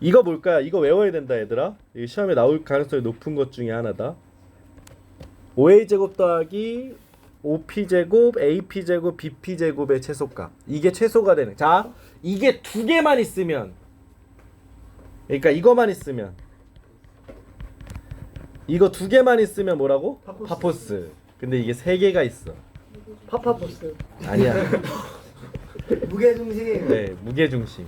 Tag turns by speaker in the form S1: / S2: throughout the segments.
S1: 이거 뭘까요? 이거 외워야 된다 얘들아. 이 시험에 나올 가능성이 높은 것 중에 하나다. 5a 제곱 더하기 5p 제곱, AP 제곱, BP 제곱의 최소값. 이게 최소가 되는. 자, 이게 두 개만 있으면 그러니까 이거만 있으면 이거 두 개만 있으면 뭐라고?
S2: 파포스.
S1: 파포스. 근데 이게 세 개가 있어.
S2: 파파포스.
S1: 아니야.
S2: 무게중심.
S1: 네, 무게 중심이.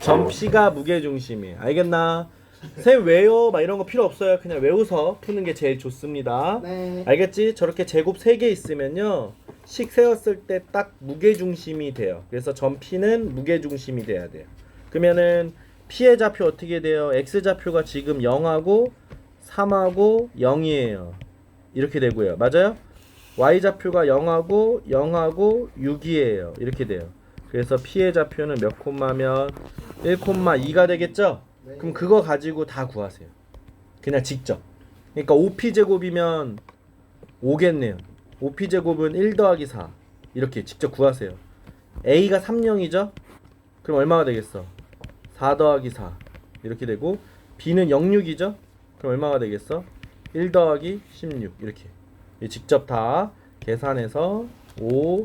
S1: 점피가 무게 중심이. 알겠나? 쌤 외워 막 이런 거 필요 없어요. 그냥 외워서 푸는 게 제일 좋습니다.
S2: 네.
S1: 알겠지? 저렇게 제곱 3개 있으면요. 식 세웠을 때 딱 무게 중심이 돼요. 그래서 점피는 무게 중심이 돼야 돼요. 그러면은 P의 좌표 어떻게 돼요? X 좌표가 지금 0하고 3하고 0이에요. 이렇게 되고요. 맞아요? Y 좌표가 0하고 0하고 6이에요. 이렇게 돼요. 그래서 P의 좌표는 몇 콤마면 1 콤마 2가 되겠죠?
S2: 네.
S1: 그럼 그거 가지고 다 구하세요. 그냥 직접. 그러니까 5P 제곱이면 5겠네요. 5P 제곱은 1 더하기 4. 이렇게 직접 구하세요. A가 30이죠? 그럼 얼마가 되겠어? 4 더하기 4. 이렇게 되고 B는 06이죠? 그럼 얼마가 되겠어? 1 더하기 16. 이렇게. 이 직접 다 계산해서 5,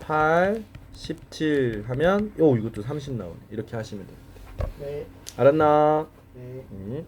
S1: 8, 17 하면 요 이것도 30 나오네. 이렇게 하시면 돼요.
S2: 네.
S1: 알았나?
S2: 네.
S1: 음.